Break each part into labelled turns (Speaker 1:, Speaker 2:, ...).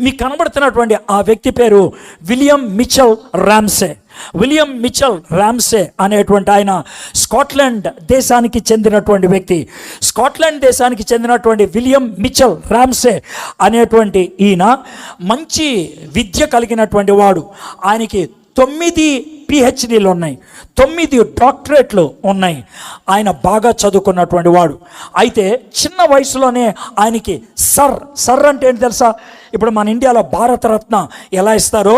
Speaker 1: మీకు కనబడుతున్నటువంటి ఆ వ్యక్తి పేరు William Mitchell Ramsay. William Mitchell Ramsay అనేటువంటి ఆయన స్కాట్లాండ్ దేశానికి చెందినటువంటి వ్యక్తి. స్కాట్లాండ్ దేశానికి చెందినటువంటి విలియం మిచల్ రామ్సే అనేటువంటి ఈయన మంచి విద్య కలిగినటువంటి వాడు. ఆయనకి తొమ్మిది పిహెచ్డీలు ఉన్నాయి. తొమ్మిది డాక్టరేట్లు ఉన్నాయి. ఆయన బాగా చదువుకున్నటువంటి వాడు. అయితే చిన్న వయసులోనే ఆయనకి సర్ సర్ అంటే ఏంటి తెలుసా? ఇప్పుడు మన ఇండియాలో భారతరత్న ఎలా ఇస్తారో?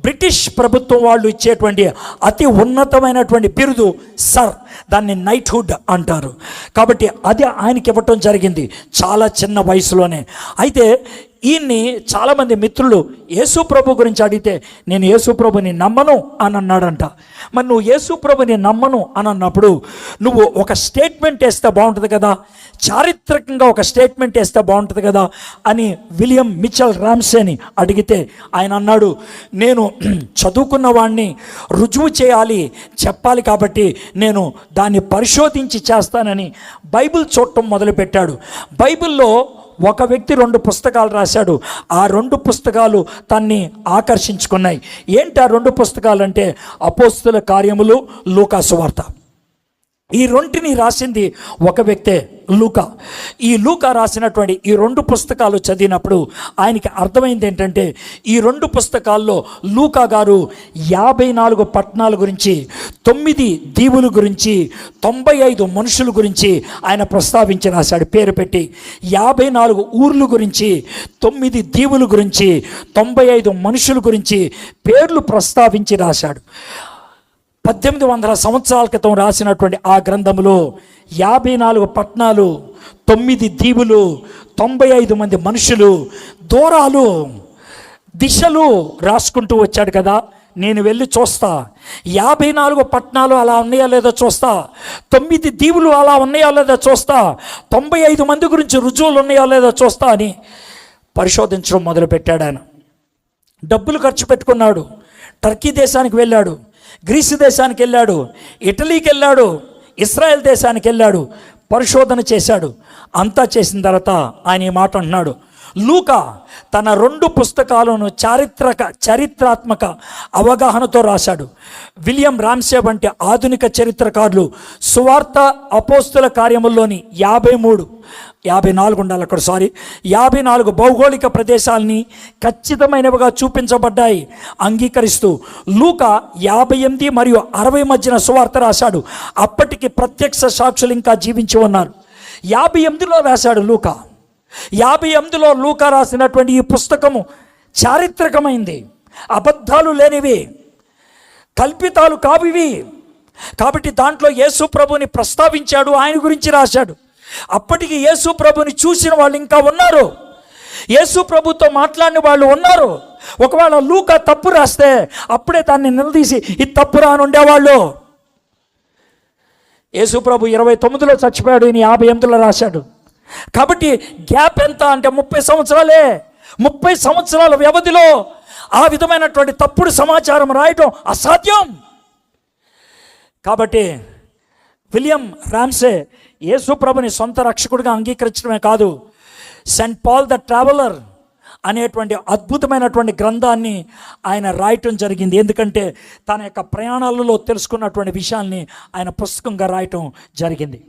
Speaker 1: బ్రిటిష్ ప్రభుత్వం వాళ్ళు ఇచ్చేటువంటి అతి ఉన్నతమైనటువంటి బిరుదు సర్ దాన్ని నైట్హుడ్ అంటారు. కాబట్టి అది ఆయనకి ఇవ్వటం జరిగింది చాలా చిన్న వయసులోనే. అయితే ఈయన్ని చాలామంది మిత్రులు యేసు ప్రభు గురించి అడిగితే నేను యేసు ప్రభుని నమ్మను అని అన్నాడంట మరి నువ్వు యేసు ప్రభుని నమ్మను అని అన్నప్పుడు నువ్వు ఒక స్టేట్మెంట్ వేస్తే బాగుంటుంది కదా? చారిత్రకంగా ఒక స్టేట్మెంట్ వేస్తే బాగుంటుంది కదా? అని విలియం మిచల్ రామ్సేని అడిగితే ఆయన అన్నాడు నేను చదువుకున్న వాడిని రుజువు చేయాలి చెప్పాలి కాబట్టి నేను దాన్ని పరిశోధించి చేస్తానని బైబిల్ చూడటం మొదలుపెట్టాడు. బైబిల్లో ఒక వ్యక్తి రెండు పుస్తకాలు రాశాడు. ఆ రెండు పుస్తకాలు తన్ని ఆకర్షించుకున్నాయి. ఏంటి ఆ రెండు పుస్తకాలు అంటే అపోస్తుల కార్యములు లూకాసు వార్త. ఈ రెంటిని రాసింది ఒక వ్యక్తే లూకా. ఈ లూకా రాసినటువంటి ఈ రెండు పుస్తకాలు చదివినప్పుడు ఆయనకి అర్థమైంది ఏంటంటే ఈ రెండు పుస్తకాల్లో లూకా గారు యాభై నాలుగు పట్టణాల గురించి తొమ్మిది దీవుల గురించి తొంభై ఐదు మనుషుల గురించి ఆయన ప్రస్తావించి రాశాడు. పేరు పెట్టి యాభై నాలుగు ఊర్ల గురించి తొమ్మిది దీవుల గురించి తొంభై ఐదు మనుషుల గురించి పేర్లు ప్రస్తావించి రాశాడు. పద్దెనిమిది వందల సంవత్సరాల క్రితం రాసినటువంటి ఆ గ్రంథంలో యాభై నాలుగు పట్టణాలు తొమ్మిది దీవులు తొంభై ఐదు మంది మనుషులు దూరాలు దిశలు రాసుకుంటూ వచ్చాడు కదా. నేను వెళ్ళి చూస్తా. యాభై నాలుగు పట్టణాలు అలా ఉన్నాయా లేదో చూస్తా. తొమ్మిది దీవులు అలా ఉన్నాయా లేదో చూస్తా. తొంభై ఐదు మంది గురించి రుజువులు ఉన్నాయా లేదో చూస్తా అని పరిశోధించడం మొదలుపెట్టాడు ఆయన. డబ్బులు ఖర్చు పెట్టుకున్నాడు. టర్కీ దేశానికి వెళ్ళాడు. గ్రీసు దేశానికి వెళ్ళాడు ఇటలీకి వెళ్ళాడు ఇస్రాయెల్ దేశానికి వెళ్ళాడు పరిశోధన చేశాడు. అంతా చేసిన తర్వాత ఆయన ఈ మాట అంటున్నాడు. లూకా తన రెండు పుస్తకాలను చారిత్రక చరిత్రాత్మక అవగాహనతో రాశాడు. విలియం రామ్సే వంటి ఆధునిక చరిత్రకారులు సువార్త అపోస్తుల కార్యముల్లోని యాభై మూడు యాభై నాలుగు ఉండాలి అక్కడ సారీ యాభై నాలుగు భౌగోళిక ప్రదేశాలని ఖచ్చితమైనవిగా చూపించబడ్డాయి అంగీకరిస్తూ. లూక యాభై ఎనిమిది మరియు అరవై మధ్యన సువార్త రాశాడు. అప్పటికి ప్రత్యక్ష సాక్షులు ఇంకా జీవించి ఉన్నారు. యాభై ఎనిమిదిలో రాశాడు లూకా. యాభై ఎనిమిదిలో లూకా రాసినటువంటి ఈ పుస్తకము చారిత్రకమైంది. అబద్ధాలు లేనివి కల్పితాలు కావివి. కాబట్టి దాంట్లో యేసు ప్రభుని ప్రస్తావించాడు ఆయన గురించి రాశాడు. అప్పటికి యేసు ప్రభుని చూసిన వాళ్ళు ఇంకా ఉన్నారు. యేసు ప్రభుతో మాట్లాడిన వాళ్ళు ఉన్నారు. ఒకవేళ లూకా తప్పు రాస్తే అప్పుడే దాన్ని నిలదీసి ఇది తప్పు అని ఉండేవాళ్ళు. యేసు ప్రభు ఇరవై తొమ్మిదిలో చచ్చిపోయాడు ఈయన యాభై ఎనిమిదిలో రాశాడు. కాబట్టి గ్యాప్ ఎంత అంటే ముప్పై సంవత్సరాలే. ముప్పై సంవత్సరాల వ్యవధిలో ఆ విధమైనటువంటి తప్పుడు సమాచారం రాయటం అసాధ్యం. కాబట్టి విలియం రామ్సే యేసు ప్రభుని సొంత రక్షకుడిగా అంగీకరించడమే కాదు సెంట్ పాల్ ద ట్రావెలర్ అనేటువంటి అద్భుతమైనటువంటి గ్రంథాన్ని ఆయన రాయటం జరిగింది. ఎందుకంటే తన యొక్క ప్రయాణాలలో తెలుసుకున్నటువంటి విషయాల్ని ఆయన పుస్తకంగా రాయటం జరిగింది.